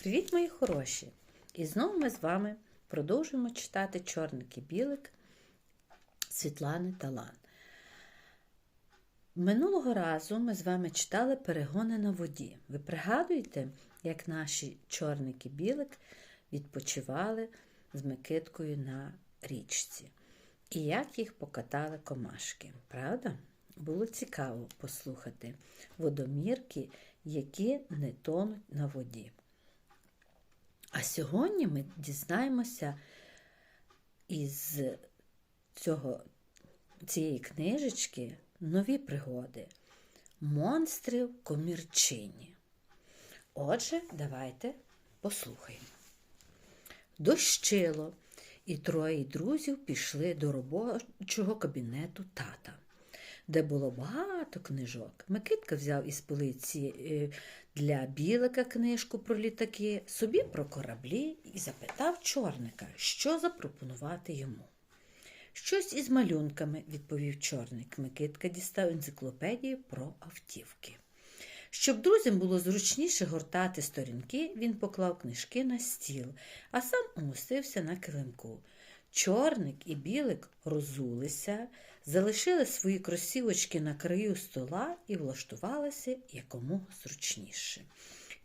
Привіт, мої хороші! І знову ми з вами продовжуємо читати Чорник і білик Світлани Талан. Минулого разу ми з вами читали перегони на воді. Ви пригадуєте, як наші чорник і білик відпочивали з Микиткою на річці, і як їх покатали комашки, правда? Було цікаво послухати водомірки, які не тонуть на воді. А сьогодні ми дізнаємося із цього, цієї книжечки нові пригоди монстрів комірчині. Отже, давайте послухаємо. Дощило, і троє друзів пішли до робочого кабінету тата, де було багато книжок. Микитка взяв із полиці е, для білика книжку про літаки, собі про кораблі і запитав чорника, що запропонувати йому. Щось із малюнками, відповів чорник. Микитка дістав енциклопедію про автівки. Щоб друзям було зручніше гортати сторінки, він поклав книжки на стіл, а сам умостився на килимку. Чорник і білик розулися, залишили свої кросівочки на краю стола і влаштувалися якомога зручніше.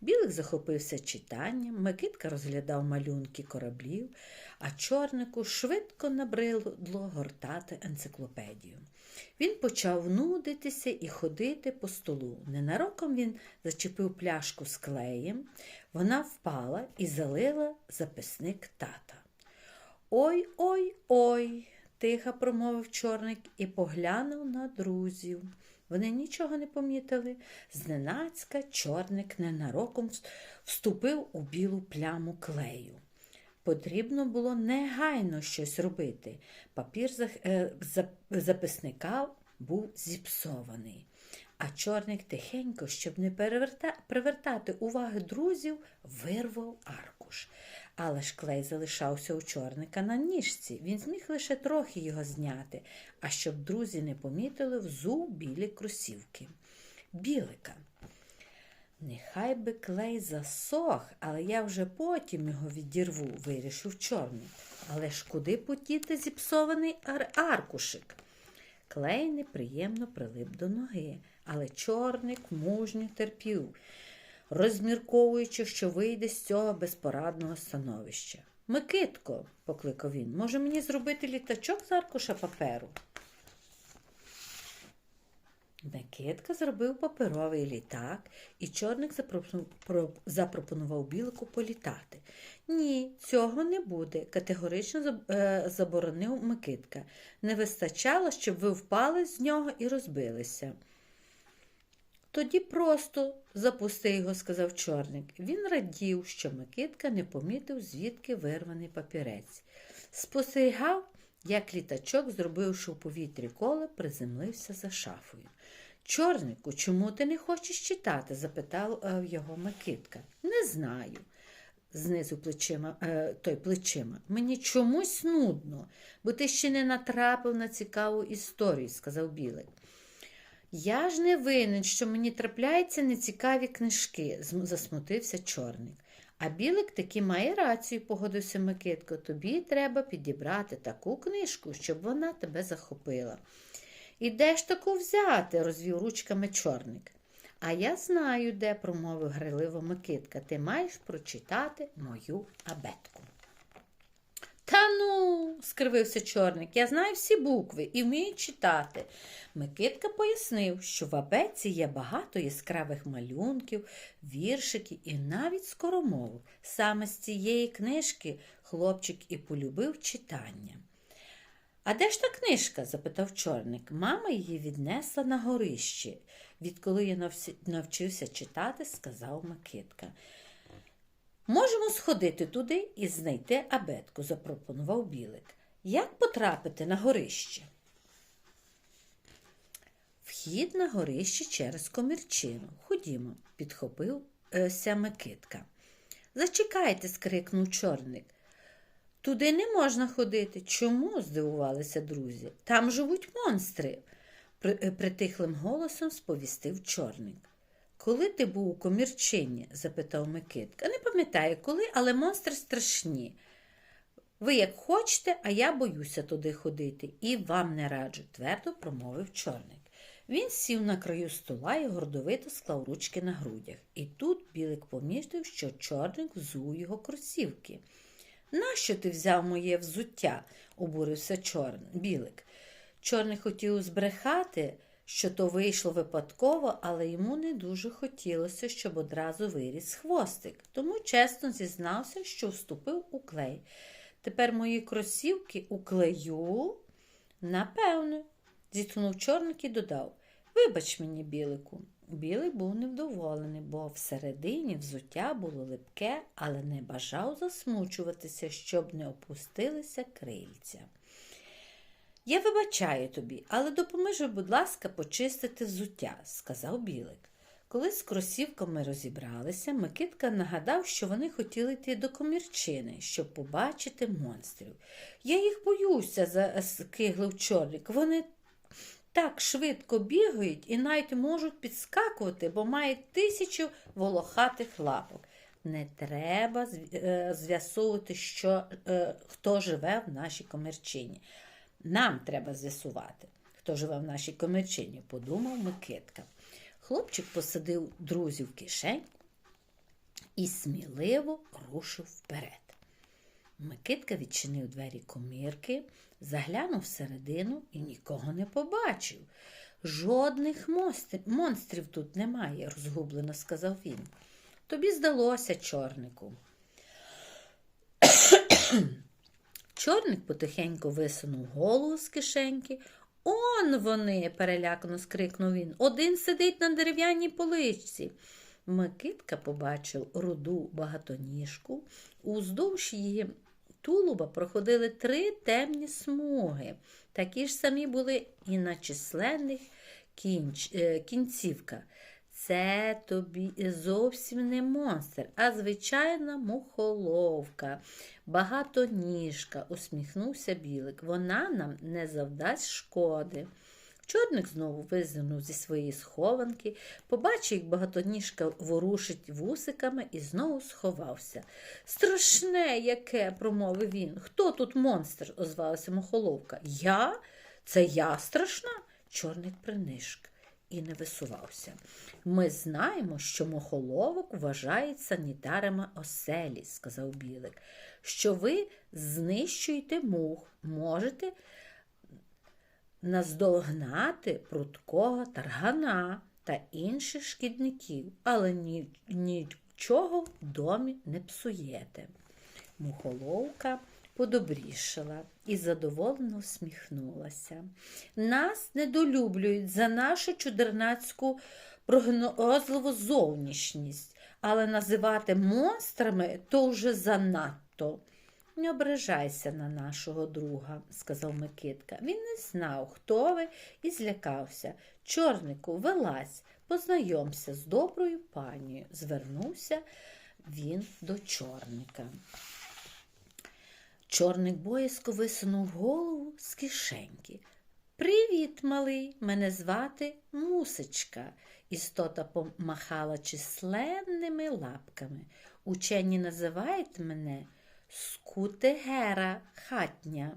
Білик захопився читанням, Микитка розглядав малюнки кораблів, а чорнику швидко набридло гортати енциклопедію. Він почав нудитися і ходити по столу. Ненароком він зачепив пляшку з клеєм, вона впала і залила записник тата. Ой ой ой, тихо промовив чорник і поглянув на друзів. Вони нічого не помітили. Зненацька чорник ненароком вступив у білу пляму клею. Потрібно було негайно щось робити. Папір записника був зіпсований. А чорник тихенько, щоб не привертати уваги друзів, вирвав аркуш. Але ж клей залишався у чорника на ніжці. Він зміг лише трохи його зняти, а щоб друзі не помітили, взув білі кросівки. Білика. Нехай би клей засох, але я вже потім його відірву, вирішив чорник. Але ж куди потіти зіпсований ар аркушик? Клей неприємно прилип до ноги, але чорник мужньо терпів розмірковуючи, що вийде з цього безпорадного становища. Микитко, покликав він, може мені зробити літачок з аркуша паперу? Микитка зробив паперовий літак, і чорник запропонував білику політати. Ні, цього не буде, категорично е, заборонив Микитка. Не вистачало, щоб ви впали з нього і розбилися. Тоді просто запусти його, сказав чорник. Він радів, що Микитка не помітив, звідки вирваний папірець. Спостерігав, як літачок, зробивши у повітрі коло, приземлився за шафою. Чорнику, чому ти не хочеш читати? запитав е, його Микитка. Не знаю, знизу плечима, е, той плечима. Мені чомусь нудно, бо ти ще не натрапив на цікаву історію, сказав Білик. Я ж не винен, що мені трапляються нецікаві книжки, засмутився чорник. А білик таки має рацію, погодився Микитко. Тобі треба підібрати таку книжку, щоб вона тебе захопила. І де ж таку взяти? розвів ручками чорник. А я знаю, де, промовив гриливо Микитка. Ти маєш прочитати мою абетку. Та ну, скривився чорник, я знаю всі букви і вмію читати. Микитка пояснив, що в абеці є багато яскравих малюнків, віршиків і навіть скоромовок. Саме з цієї книжки хлопчик і полюбив читання. А де ж та книжка? запитав чорник. Мама її віднесла на горище. Відколи я навчився читати, сказав Микитка. Можемо сходити туди і знайти абетку, запропонував Білик. Як потрапити на горище? Вхід на горище через комірчину. Ходімо, підхопився Микитка. Зачекайте, скрикнув чорник. Туди не можна ходити. Чому? здивувалися друзі. Там живуть монстри, притихлим голосом сповістив чорник. коли ти був у комірчині? запитав Микитка. Пам'ятаю коли, але монстри страшні. Ви як хочете, а я боюся туди ходити, і вам не раджу, твердо промовив чорник. Він сів на краю стола і гордовито склав ручки на грудях. І тут білик помітив, що чорник взув його кросівки. Нащо ти взяв моє взуття? обурився чорн... білик. Чорний хотів збрехати, що то вийшло випадково, але йому не дуже хотілося, щоб одразу виріс хвостик, тому чесно зізнався, що вступив у клей. Тепер мої кросівки у клею? Напевно, зітхнув чорник і додав. Вибач мені, білику. Білий був невдоволений, бо всередині взуття було липке, але не бажав засмучуватися, щоб не опустилися крильця. Я вибачаю тобі, але допоможи, будь ласка, почистити взуття, сказав білик. Коли з кросівками розібралися, Микитка нагадав, що вони хотіли йти до комірчини, щоб побачити монстрів. Я їх боюся, заскиглив чорник. Вони так швидко бігають і навіть можуть підскакувати, бо мають тисячу волохатих лапок. Не треба е, з'ясовувати, що, е, хто живе в нашій комірчині. Нам треба з'ясувати, хто живе в нашій комірчині, подумав Микитка. Хлопчик посадив друзів в кишень і сміливо рушив вперед. Микитка відчинив двері комірки, заглянув всередину і нікого не побачив. Жодних монстрів тут немає, розгублено сказав він. Тобі здалося, чорнику. Чорник потихеньку висунув голову з кишеньки. Он вони, перелякано скрикнув він. Один сидить на дерев'яній поличці. Микитка побачив руду багатоніжку, уздовж її тулуба проходили три темні смуги. Такі ж самі були і на численних кінч... Е, кінцівках. Це тобі зовсім не монстр, а звичайна мухоловка, багатоніжка, усміхнувся білик. Вона нам не завдасть шкоди. Чорник знову визирнув зі своєї схованки, побачив, як багатоніжка ворушить вусиками і знову сховався. Страшне яке, промовив він. Хто тут монстр? озвалася мухоловка. Я? Це я страшна? Чорник принишк і не висувався. Ми знаємо, що мохоловок вважають санітарами оселі, сказав Білик, що ви знищуєте мух, можете наздогнати прудкого таргана та інших шкідників, але нічого в домі не псуєте. Мухоловка подобрішала і задоволено всміхнулася. Нас недолюблюють за нашу чудернацьку прогнозливу зовнішність, але називати монстрами то вже занадто. Не ображайся на нашого друга, сказав Микитка. Він не знав, хто ви, і злякався. Чорнику, вилазь, познайомся з доброю панією. Звернувся він до чорника. Чорник боязко висунув голову з кишеньки. Привіт, малий, мене звати Мусечка. Істота помахала численними лапками. Учені називають мене Скутегера хатня.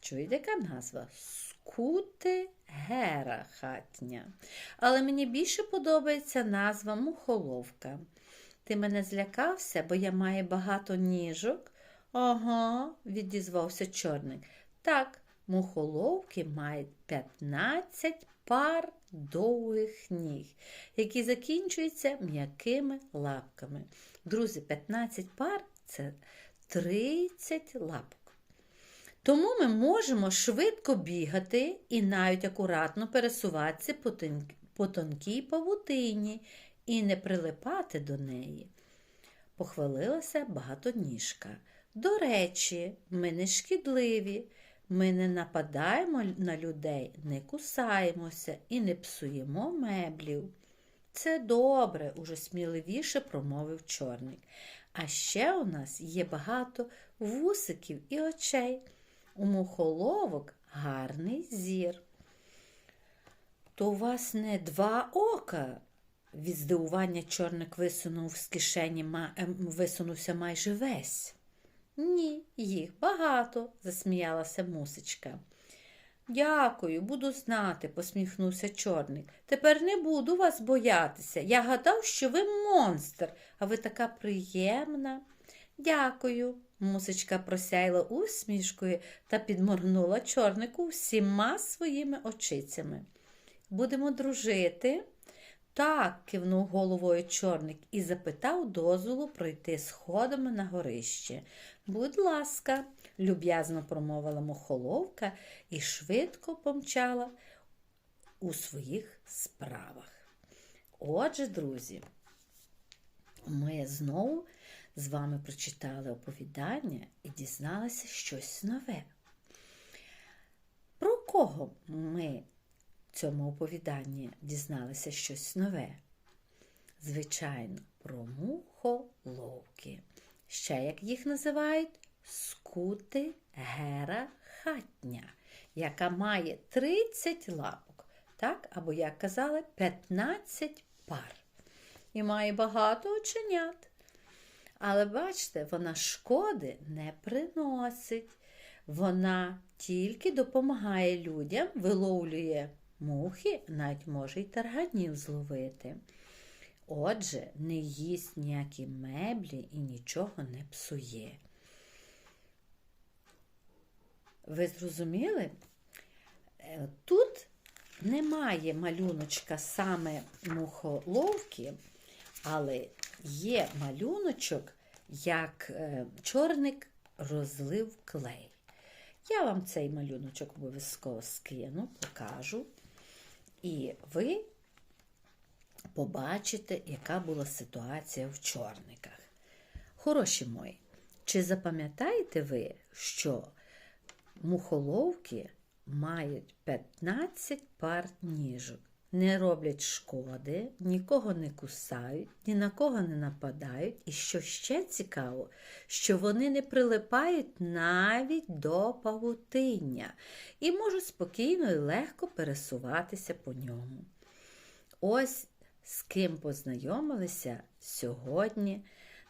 Чуєте, яка назва? Скутегера хатня. Але мені більше подобається назва мухоловка. Ти мене злякався, бо я маю багато ніжок. Ага, відізвався чорник. Так, мухоловки мають 15 пар довгих ніг, які закінчуються м'якими лапками. Друзі, 15 пар це 30 лапок. Тому ми можемо швидко бігати і навіть акуратно пересуватися по тонкій павутині і не прилипати до неї. Похвалилася багатоніжка. До речі, ми не шкідливі, ми не нападаємо на людей, не кусаємося і не псуємо меблів. Це добре, уже сміливіше промовив чорник. А ще у нас є багато вусиків і очей. У мухоловок гарний зір. То у вас не два ока, Від здивування чорник висунув з кишені, ем, висунувся майже весь. Ні, їх багато, засміялася мусичка. Дякую, буду знати, посміхнувся чорник. Тепер не буду вас боятися. Я гадав, що ви монстр, а ви така приємна. Дякую. Мусичка просяйла усмішкою та підморгнула чорнику всіма своїми очицями. Будемо дружити? Так, кивнув головою чорник і запитав дозволу пройти сходами на горище. Будь ласка, люб'язно промовила мухоловка і швидко помчала у своїх справах. Отже, друзі, ми знову з вами прочитали оповідання і дізналися щось нове. Про кого ми цьому оповіданні дізналися щось нове? Звичайно, про мухоловки. Ще як їх називають скути гера хатня, яка має 30 лапок, так? або, як казали, 15 пар. І має багато оченят. Але бачите, вона шкоди не приносить. Вона тільки допомагає людям, виловлює мухи, навіть може й тарганів зловити. Отже, не їсть ніякі меблі і нічого не псує. Ви зрозуміли? Е, Тут немає малюночка саме мухоловки, але є малюночок, як е, чорник розлив клей. Я вам цей малюночок обов'язково скину, покажу. І ви побачите, яка була ситуація в чорниках. Хороші мої, чи запам'ятаєте ви, що мухоловки мають 15 пар ніжок, не роблять шкоди, нікого не кусають, ні на кого не нападають. І що ще цікаво, що вони не прилипають навіть до павутиння і можуть спокійно і легко пересуватися по ньому. Ось з ким познайомилися сьогодні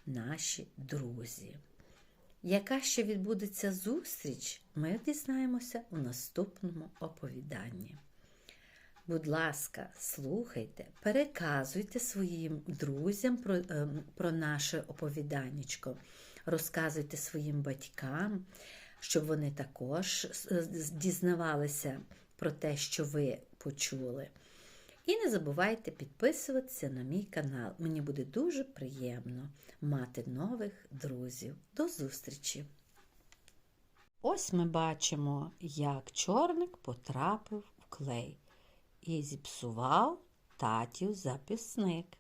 наші друзі. Яка ще відбудеться зустріч, ми дізнаємося у наступному оповіданні. Будь ласка, слухайте, переказуйте своїм друзям про, е, про наше оповіданнячко, розказуйте своїм батькам, щоб вони також дізнавалися про те, що ви почули. І не забувайте підписуватися на мій канал. Мені буде дуже приємно мати нових друзів. До зустрічі! Ось ми бачимо, як чорник потрапив в клей і зіпсував татів записник.